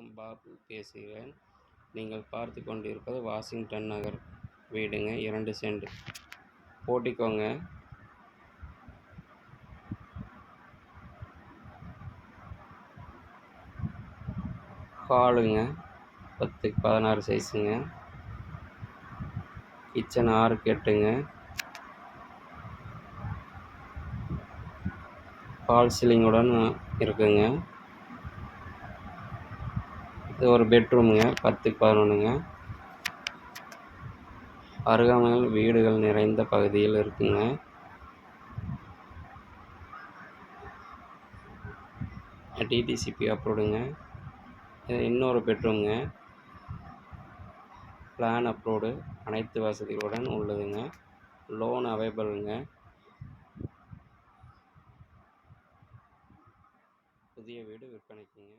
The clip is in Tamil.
வணக்கம் பாபு பேசுகிறேன். நீங்கள் பார்த்து கொண்டிருப்பது வாஷிங்டன் நகர் வீடுங்க. இரண்டு சென்ட். போட்டிக்கோங்க. ஹாலுங்க. பத்துக்கு பதினாறு சைஸுங்க. கிச்சன் ஆறுக்கு எட்டுங்க ஃபால் சீலிங்குடன் இருக்குங்க. இது ஒரு பெட்ரூமுங்க பத்துக்கு பதினொன்றுங்க. அருகாமையில் வீடுகள் நிறைந்த பகுதியில் இருக்குங்க. டிடிசிபி அப்ரூவ்டுங்க இது இன்னொரு பெட்ரூமுங்க. பிளான் அப்ரூவ்டு அனைத்து வசதிகளுடன் உள்ளதுங்க. லோன் அவைபிளுங்க புதிய வீடு விற்பனைக்குங்க.